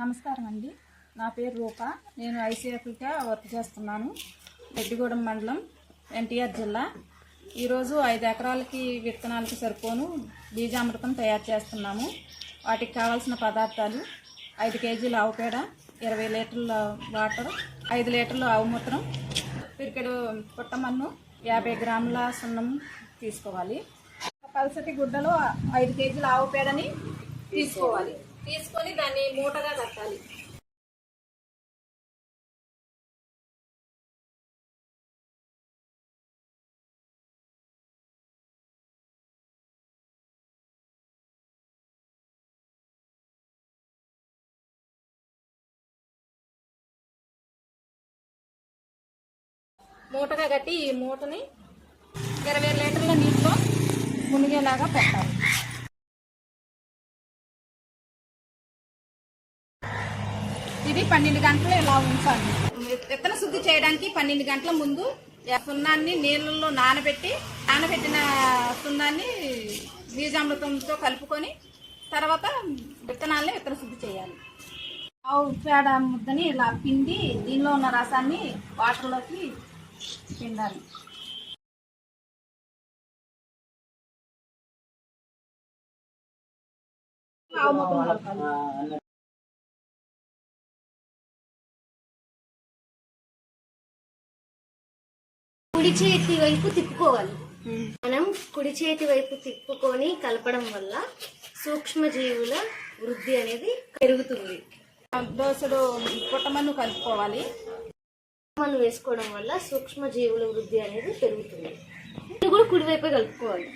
నమస్కారం అండి నా పేరు రూప. నేను ఐసీఎఫ్గా వర్క్ చేస్తున్నాను. రెడ్డిగూడెం మండలం ఎన్టీఆర్ జిల్లా. ఈరోజు ఐదు ఎకరాలకి విత్తనాలకి సరిపోను బీజామృతం తయారు చేస్తున్నాము. వాటికి కావాల్సిన పదార్థాలు ఐదు కేజీల ఆవు పేడ ఇరవై లీటర్ల వాటర్ ఐదు లీటర్ల ఆవు మూత్రం పిరికెడు పుట్టమన్ను యాభై గ్రాముల సున్నం తీసుకోవాలి. పల్సటి గుడ్డలో ఐదు కేజీల ఆవు పేడని తీసుకోవాలి. తీసుకొని దాన్ని మూటగా కట్టాలి. మూటగా కట్టి ఈ మూటని ఇరవై లీటర్ల నీటిలో మునిగేలాగా పెట్టాలి. ఇది పన్నెండు గంటలు ఇలా ఉంచాలి? విత్తన శుద్ధి చేయడానికి పన్నెండు గంటల ముందు ఆ సున్నాన్ని నీళ్ళల్లో నానబెట్టి నానబెట్టిన సున్నాన్ని బీజామృతంతో కలుపుకొని తర్వాత విత్తనాలని విత్తన శుద్ధి చేయాలి. ఆవు పేడ ముద్దని ఇలా పిండి దీనిలో ఉన్న రసాన్ని వాటర్లోకి పిండాలి. ఆవు ముద్ద కలపాలి. కుడి చేతి వైపు తిప్పుకోవాలి. మనం కుడి చేతి వైపు తిప్పుకొని కలపడం వల్ల సూక్ష్మజీవుల వృద్ధి అనేది పెరుగుతుంది. దోసడు పుట్టమన్ను కలుపుకోవాలి. మనం వేసుకోవడం వల్ల సూక్ష్మజీవుల వృద్ధి అనేది పెరుగుతుంది. ఇది కూడా కుడి వైపే కలుపుకోవాలి.